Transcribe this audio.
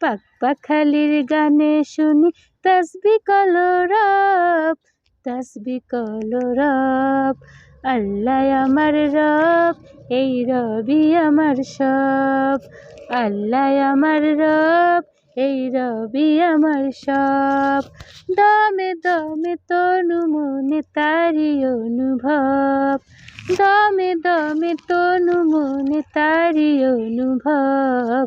পাক পাখালির গানে শুনি, তসবি কলরব তসবি কলরব আল্লাহ আমার রব, এই রবি আমার সব। আল্লাহ আমার রব, এই রবি আমার সব। দমে দমে তনু মনে তারি অনুভব। দমে দমে তনু মনে তারি অনুভব।